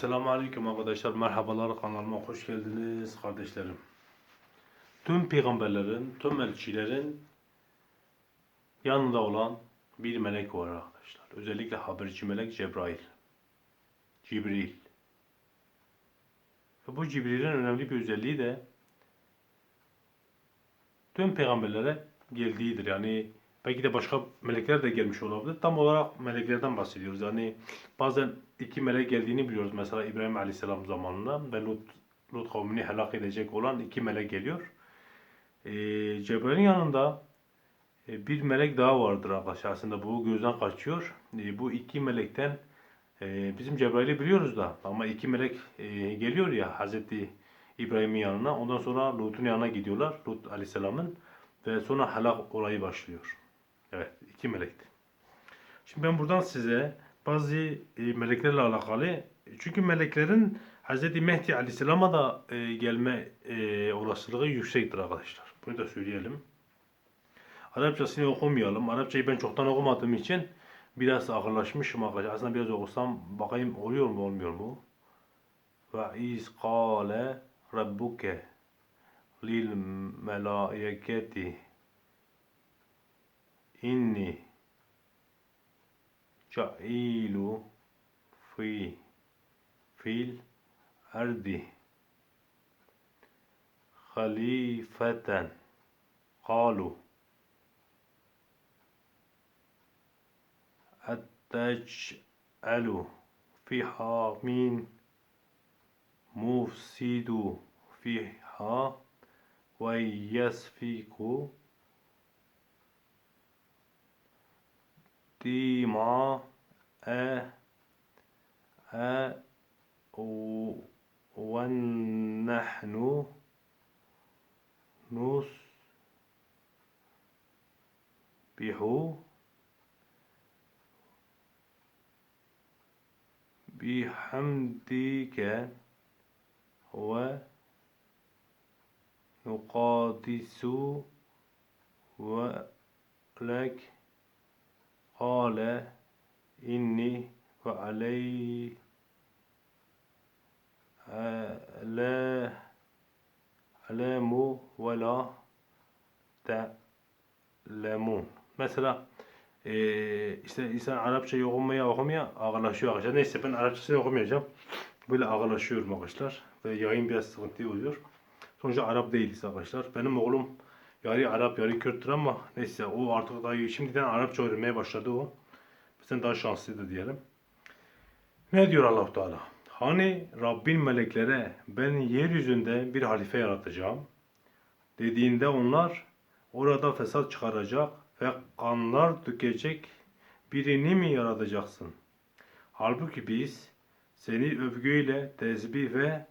Esselamu Aleyküm arkadaşlar. Merhabalar kanalıma hoş geldiniz kardeşlerim. Tüm peygamberlerin, tüm elçilerin yanında olan bir melek var arkadaşlar. Özellikle haberci melek Cebrail. Cibril. Ve bu Cibril'in önemli bir özelliği de tüm peygamberlere geldiğidir. Yani belki de başka melekler de gelmiş olabilir. Tam olarak meleklerden bahsediyoruz. Yani bazen iki melek geldiğini biliyoruz. Mesela İbrahim Aleyhisselam zamanında ve Lut, Lut kavmini helak edecek olan iki melek geliyor. Ee, Cebrail'in yanında e, bir melek daha vardır arkadaşlar. Aslında bu gözden kaçıyor. E, bu iki melekten e, bizim Cebrail'i biliyoruz da ama iki melek e, geliyor ya Hazreti İbrahim'in yanına. Ondan sonra Lut'un yanına gidiyorlar. Lut Aleyhisselam'ın ve sonra helak olayı başlıyor. Evet, iki melekti. Şimdi ben buradan size bazı e, meleklerle alakalı çünkü meleklerin Hz. Mehdi Aleyhisselam'a da e, gelme e, olasılığı yüksektir arkadaşlar. Bunu da söyleyelim. Arapçasını okumayalım. Arapçayı ben çoktan okumadığım için biraz ağırlaşmışım arkadaşlar. Aslında biraz okusam bakayım oluyor mu olmuyor mu? Ve iz kâle rabbuke lil melaiketi إني جعيل في في الأرض خليفة. قالوا أتجعل فيها من مفسد فيها ويسفك تي مع أ أ ونحن نصبح بحمدك ونقادس ولك Kale inni ve aley ale alemu ve la te'lemun. Mesela e, işte insan Arapça okumaya okumaya ağırlaşıyor arkadaşlar. Neyse ben Arapçasını okumayacağım. Böyle ağırlaşıyorum arkadaşlar. Ve yayın biraz sıkıntı oluyor. Sonuçta Arap değiliz arkadaşlar. Benim oğlum yarı Arap yarı Kürttür ama neyse o artık daha şimdiden Arapça öğrenmeye başladı o. Bizden daha şanslıydı diyelim. Ne diyor allah Teala? Hani Rabbin meleklere ben yeryüzünde bir halife yaratacağım dediğinde onlar orada fesat çıkaracak ve kanlar dökecek birini mi yaratacaksın? Halbuki biz seni övgüyle tezbih ve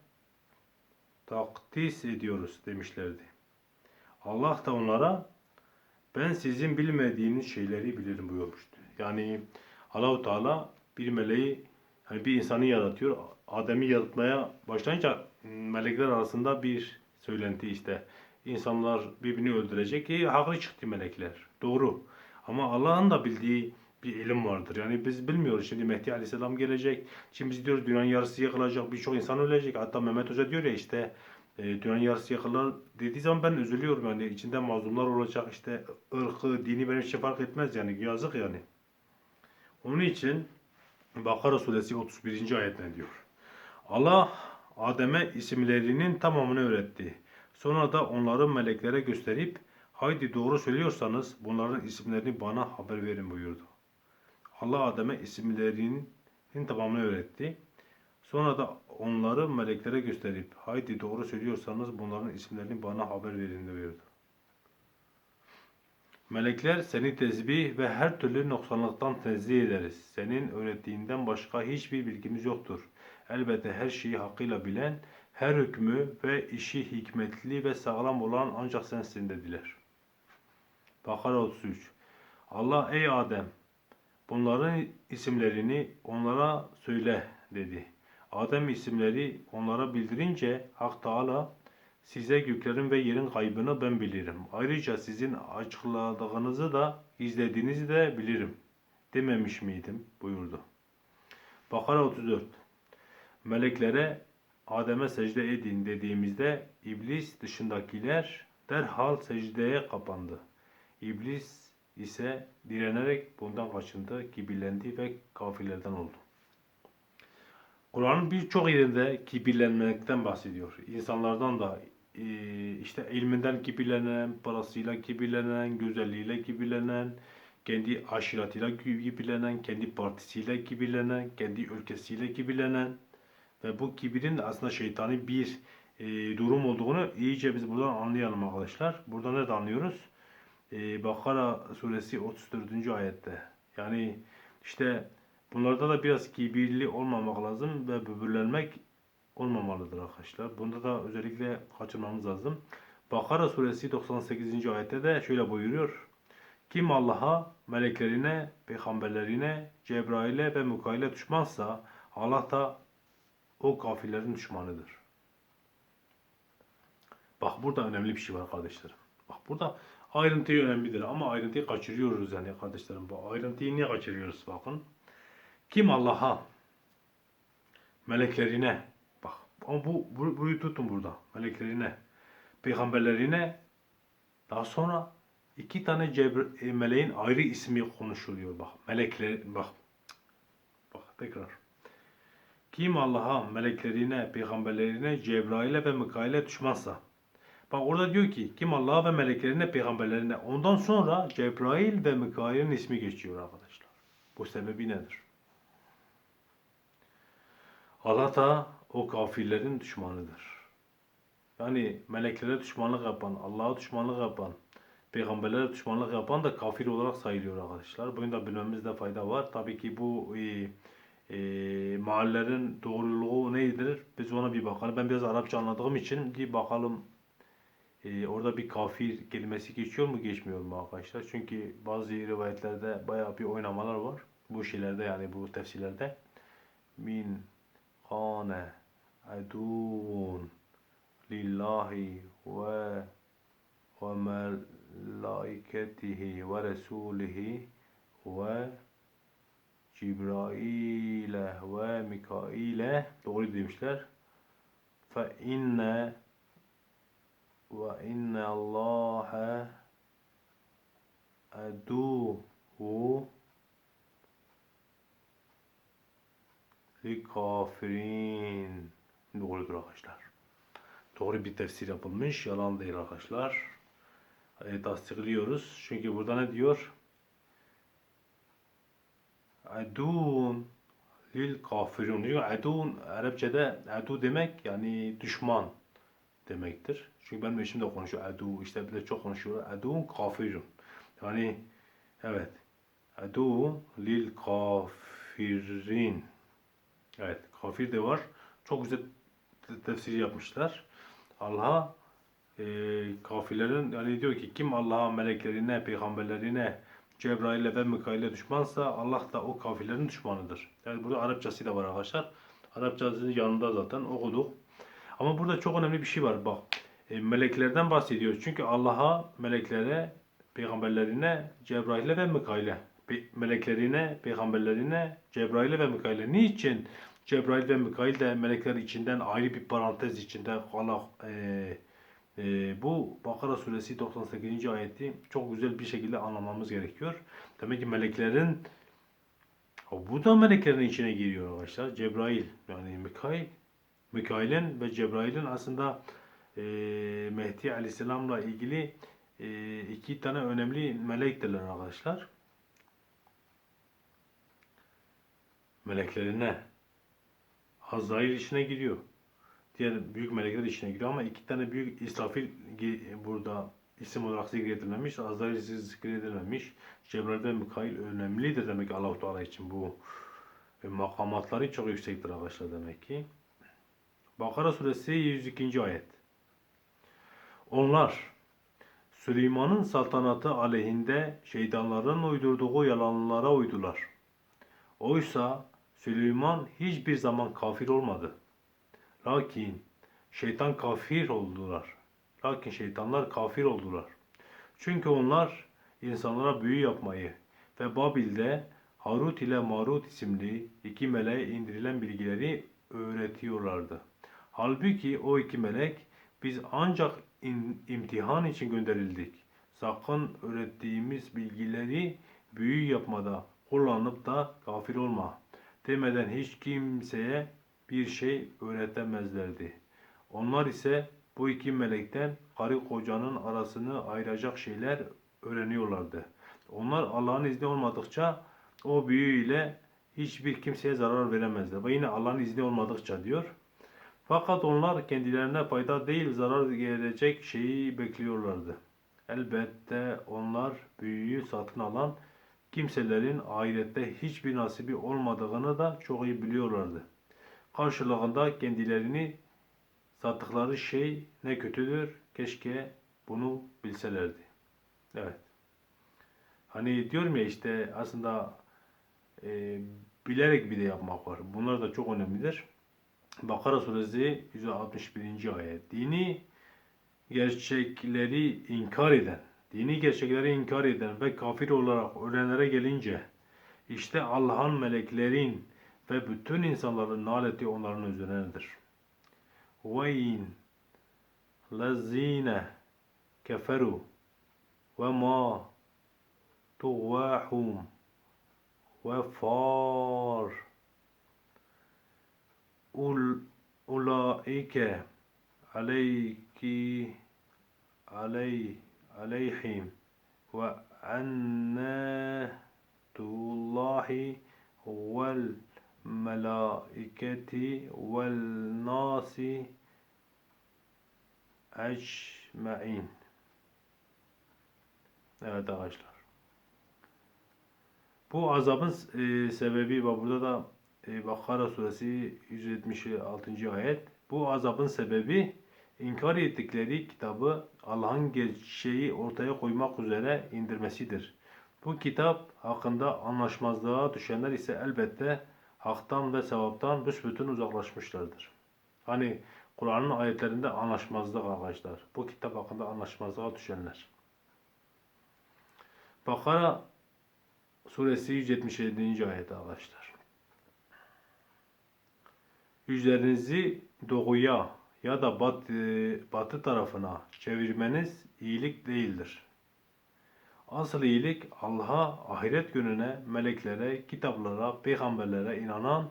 takdis ediyoruz demişlerdi. Allah da onlara ben sizin bilmediğiniz şeyleri bilirim buyurmuştu. Yani Allahu Teala bir meleği hani bir insanı yaratıyor. Adem'i yaratmaya başlayınca melekler arasında bir söylenti işte. İnsanlar birbirini öldürecek ki haklı çıktı melekler. Doğru. Ama Allah'ın da bildiği bir ilim vardır. Yani biz bilmiyoruz. Şimdi Mehdi Aleyhisselam gelecek. Şimdi biz diyoruz dünyanın yarısı yıkılacak. Birçok insan ölecek. Hatta Mehmet Hoca diyor ya işte e, dünyanın yarısı yıkılır dediği zaman ben üzülüyorum. Yani içinde mazlumlar olacak. işte ırkı, dini benim için fark etmez. Yani yazık yani. Onun için Bakara suresi 31. ayet diyor? Allah Adem'e isimlerinin tamamını öğretti. Sonra da onları meleklere gösterip haydi doğru söylüyorsanız bunların isimlerini bana haber verin buyurdu. Allah Adem'e isimlerinin tamamını öğretti. Sonra da onları meleklere gösterip haydi doğru söylüyorsanız bunların isimlerini bana haber verin buyurdu. Melekler seni tezbih ve her türlü noksanlıktan tenzih ederiz. Senin öğrettiğinden başka hiçbir bilgimiz yoktur. Elbette her şeyi hakkıyla bilen, her hükmü ve işi hikmetli ve sağlam olan ancak sensin dediler. Bakara 33 Allah ey Adem bunların isimlerini onlara söyle dedi. Adem isimleri onlara bildirince Hak Teala size göklerin ve yerin kaybını ben bilirim. Ayrıca sizin açıkladığınızı da izlediğinizi de bilirim. Dememiş miydim buyurdu. Bakara 34 meleklere Adem'e secde edin dediğimizde iblis dışındakiler derhal secdeye kapandı. İblis ise direnerek bundan kaçındı, kibirlendi ve kafirlerden oldu. Kur'an'ın birçok yerinde kibirlenmekten bahsediyor. İnsanlardan da e, işte ilminden kibirlenen, parasıyla kibirlenen, güzelliğiyle kibirlenen, kendi aşiratıyla kibirlenen, kendi partisiyle kibirlenen, kendi ülkesiyle kibirlenen ve bu kibirin aslında şeytani bir e, durum olduğunu iyice biz buradan anlayalım arkadaşlar. Burada ne anlıyoruz? E, Bakara suresi 34. ayette. Yani işte bunlarda da biraz kibirli olmamak lazım ve böbürlenmek olmamalıdır arkadaşlar. Bunda da özellikle kaçırmamız lazım. Bakara suresi 98. ayette de şöyle buyuruyor. Kim Allah'a, meleklerine, peygamberlerine, Cebrail'e ve Mikail'e düşmansa Allah da o kafirlerin düşmanıdır. Bak burada önemli bir şey var kardeşlerim. Bak burada ayrıntı önemlidir ama ayrıntıyı kaçırıyoruz yani kardeşlerim. Bu ayrıntıyı niye kaçırıyoruz bakın. Kim Allah'a, meleklerine, bak ama bu, bu burayı tutun burada. Meleklerine, peygamberlerine, daha sonra iki tane Cebr e, meleğin ayrı ismi konuşuluyor bak. Melekler bak. Bak tekrar. Kim Allah'a, meleklerine, peygamberlerine, Cebrail'e ve Mikail'e düşmansa. Bak orada diyor ki kim Allah'a ve meleklerine, peygamberlerine. Ondan sonra Cebrail ve Mikail'in ismi geçiyor arkadaşlar. Bu sebebi nedir? Da o kafirlerin düşmanıdır. Yani meleklere düşmanlık yapan, Allah'a düşmanlık yapan, peygamberlere düşmanlık yapan da kafir olarak sayılıyor arkadaşlar. Bunu da bilmemizde fayda var. Tabii ki bu e, e, mahallelerin doğruluğu nedir? Biz ona bir bakalım. Ben biraz Arapça anladığım için bir bakalım e, orada bir kafir kelimesi geçiyor mu geçmiyor mu arkadaşlar? Çünkü bazı rivayetlerde bayağı bir oynamalar var. Bu şeylerde yani bu tefsirlerde. Min kâne adûn lillahi ve ve melaiketihi ve resulihi ve Cibrail'e ve Mikail'e doğru demişler. Fe inne ve inne kafirin. Doğrudur arkadaşlar. Doğru bir tefsir yapılmış. Yalan değil arkadaşlar. E, tasdikliyoruz. Çünkü burada ne diyor? Adun lil kafirun diyor. Adun Arapçada adu demek yani düşman demektir. Çünkü benim eşim de konuşuyor. Adu işte bir de çok konuşuyor. Adun kafirun. Yani evet. Adu lil kafirin. Evet kafir de var. Çok güzel tefsir yapmışlar. Allah'a e, kafirlerin yani diyor ki kim Allah'a meleklerine, peygamberlerine, Cebrail'e ve Mikail'e düşmansa Allah da o kafirlerin düşmanıdır. Yani burada Arapçası da var arkadaşlar. Arapçasının yanında zaten okuduk. Ama burada çok önemli bir şey var. Bak e, meleklerden bahsediyor. Çünkü Allah'a, meleklere, peygamberlerine, Cebrail'e ve Mikail'e meleklerine, peygamberlerine, Cebrail'e ve Mikail'e. Niçin Cebrail ve Mikail de melekler içinden ayrı bir parantez içinde Allah e, e, bu Bakara suresi 98. ayeti çok güzel bir şekilde anlamamız gerekiyor. Demek ki meleklerin bu da meleklerin içine giriyor arkadaşlar. Cebrail yani Mikail Mikail'in ve Cebrail'in aslında e, Mehdi Aleyhisselam'la ilgili e, iki tane önemli melektirler arkadaşlar. Meleklerine Azrail içine giriyor. Diğer büyük melekler içine giriyor ama iki tane büyük İsrafil burada isim olarak zikredilmemiş. Azrail zikredilmemiş. Cebrail ve Mikail önemlidir demek ki Allah-u Teala için bu e, makamatları çok yüksektir arkadaşlar demek ki. Bakara suresi 102. ayet. Onlar Süleyman'ın saltanatı aleyhinde şeytanların uydurduğu yalanlara uydular. Oysa Süleyman hiçbir zaman kafir olmadı. Lakin şeytan kafir oldular. Lakin şeytanlar kafir oldular. Çünkü onlar insanlara büyü yapmayı ve Babil'de Harut ile Marut isimli iki meleğe indirilen bilgileri öğretiyorlardı. Halbuki o iki melek biz ancak imtihan için gönderildik. Sakın öğrettiğimiz bilgileri büyü yapmada kullanıp da kafir olma demeden hiç kimseye bir şey öğretemezlerdi. Onlar ise bu iki melekten karı kocanın arasını ayıracak şeyler öğreniyorlardı. Onlar Allah'ın izni olmadıkça o büyü ile hiçbir kimseye zarar veremezler. Ve yine Allah'ın izni olmadıkça diyor. Fakat onlar kendilerine fayda değil zarar gelecek şeyi bekliyorlardı. Elbette onlar büyüyü satın alan kimselerin ahirette hiçbir nasibi olmadığını da çok iyi biliyorlardı. Karşılığında kendilerini sattıkları şey ne kötüdür. Keşke bunu bilselerdi. Evet. Hani diyorum ya işte aslında e, bilerek bir de yapmak var. Bunlar da çok önemlidir. Bakara suresi 161. ayet. Dini gerçekleri inkar eden, dini gerçekleri inkar eden ve kafir olarak ölenlere gelince işte Allah'ın meleklerin ve bütün insanların naleti onların üzerinedir. وَاِنْ لَز۪ينَ كَفَرُوا وَمَا تُغْوَاهُمْ وَفَارٌ Ul ulaike aleyki aley aleyhim ve annatullahi vel melaiketi vel nasi ecmain. Evet arkadaşlar. Bu azabın e, sebebi ve burada da e, Bakara suresi 176. ayet. Bu azabın sebebi inkar ettikleri kitabı Allah'ın gerçeği ortaya koymak üzere indirmesidir. Bu kitap hakkında anlaşmazlığa düşenler ise elbette haktan ve sevaptan büsbütün uzaklaşmışlardır. Hani Kur'an'ın ayetlerinde anlaşmazlık arkadaşlar. Bu kitap hakkında anlaşmazlığa düşenler. Bakara suresi 177. ayet arkadaşlar. Yüzlerinizi doğuya ya da batı, batı tarafına çevirmeniz iyilik değildir. Asıl iyilik Allah'a, ahiret gününe, meleklere, kitaplara, peygamberlere inanan,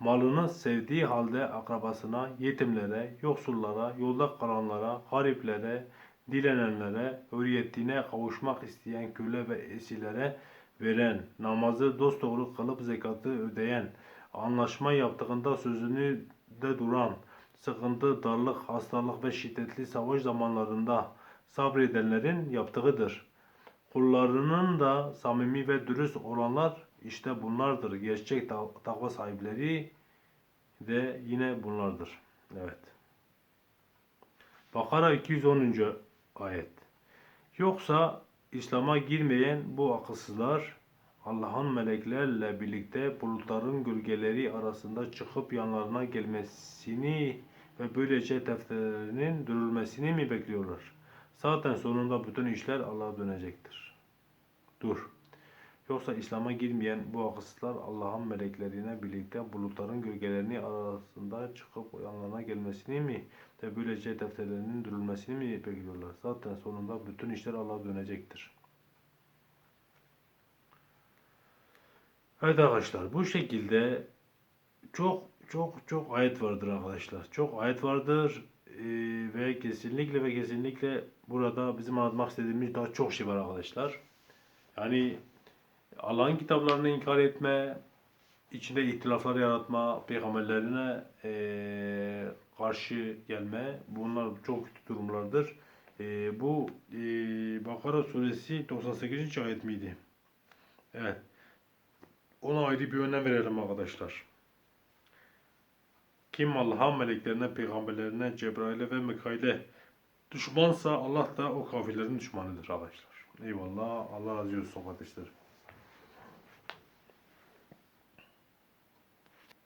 malını sevdiği halde akrabasına, yetimlere, yoksullara, yolda kalanlara, gariplere, dilenenlere, hürriyetine kavuşmak isteyen köle ve esirlere veren, namazı dosdoğru kılıp zekatı ödeyen, anlaşma yaptığında sözünü de duran, sıkıntı, darlık, hastalık ve şiddetli savaş zamanlarında sabredenlerin yaptığıdır. Kullarının da samimi ve dürüst olanlar işte bunlardır. Gerçek ta- takva sahipleri de yine bunlardır. Evet. Bakara 210. ayet. Yoksa İslam'a girmeyen bu akılsızlar Allah'ın meleklerle birlikte bulutların gölgeleri arasında çıkıp yanlarına gelmesini ve böylece defterlerinin dürülmesini mi bekliyorlar? Zaten sonunda bütün işler Allah'a dönecektir. Dur. Yoksa İslam'a girmeyen bu akılsızlar Allah'ın meleklerine birlikte bulutların gölgelerini arasında çıkıp yanlarına gelmesini mi ve böylece defterlerinin dürülmesini mi bekliyorlar? Zaten sonunda bütün işler Allah'a dönecektir. Evet arkadaşlar bu şekilde çok çok çok ayet vardır arkadaşlar. Çok ayet vardır Ee, ve kesinlikle ve kesinlikle burada bizim anlatmak istediğimiz daha çok şey var arkadaşlar. Yani Allah'ın kitaplarını inkar etme, içinde ihtilaflar yaratma, peygamberlerine eee, karşı gelme bunlar çok kötü durumlardır. Eee, bu eee, Bakara suresi 98. ayet miydi? Evet. Ona ayrı bir önem verelim arkadaşlar. Kim Allah'ın meleklerine, peygamberlerine, Cebrail'e ve Mikail'e düşmansa Allah da o kafirlerin düşmanıdır arkadaşlar. Eyvallah. Allah razı olsun kardeşlerim.